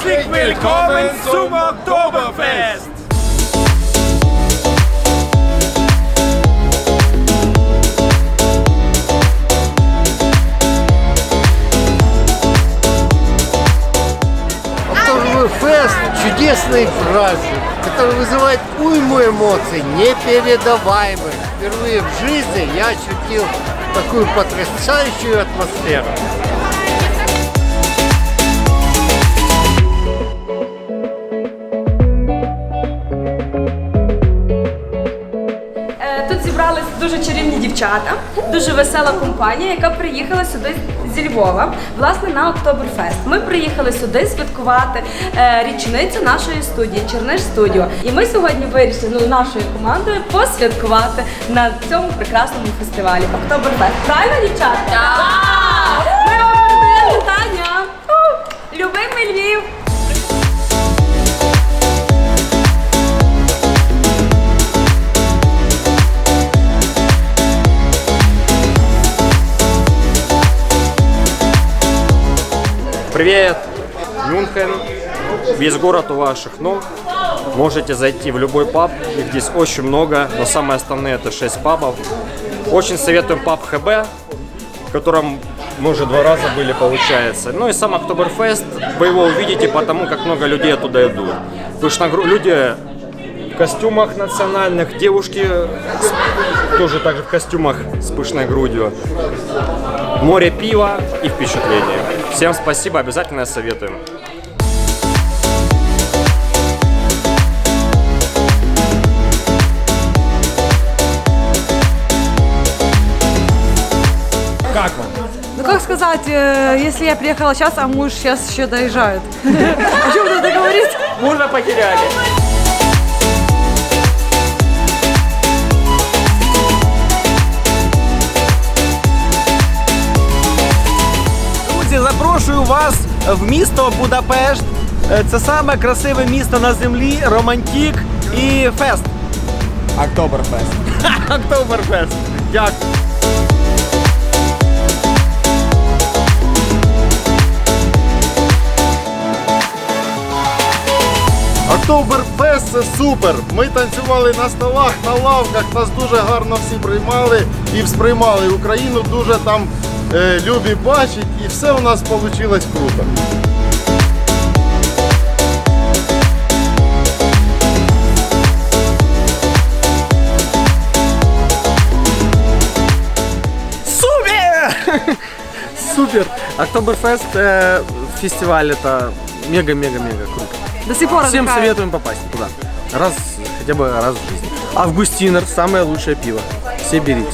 Herzlich willkommen zum Oktoberfest! Октобер фест – чудесный праздник, который вызывает уйму эмоций, непередаваемых. Впервые в жизни я ощутил такую потрясающую атмосферу. Дуже чарівні дівчата, дуже весела компанія, яка приїхала сюди зі Львова, власне, на Октоберфест. Ми приїхали сюди святкувати е, річницю нашої студії Черниш Студіо. І ми сьогодні вирішили ну, нашою командою посвяткувати на цьому прекрасному фестивалі Октоберфест. Правильно, дівчата? Так! Привет, Мюнхен. Весь город у ваших ног. Можете зайти в любой паб, их здесь очень много, но самые основные это 6 пабов. Очень советуем паб ХБ, в котором мы уже два раза были, получается. Ну и сам Октоберфест, вы его увидите потому, как много людей оттуда идут. Пышногру... Люди в костюмах национальных, девушки тоже также в костюмах с пышной грудью. Море пива и впечатления. Всем спасибо, обязательно советуем. Ну как сказать, э, если я приехала сейчас, а муж сейчас еще доезжает. О чем надо говорить? Мужа потеряли. Вас в місто Будапешт. Е, Це саме красиве місто на землі, романтик і фест. Октоберфест. Октоберфест. Дякую. Октоберфест це супер. Ми танцювали на столах, на лавках, нас дуже гарно всі приймали і сприймали. Україну дуже там любі бачить, і все у нас вийшло круто. Супер! Супер! Октоберфест э, фестиваль это мега-мега-мега круто. До сих пор Всем отдыхает. советуем попасть туда. Раз, хотя бы раз в жизни. Августинер, самое лучшее пиво. Все берите.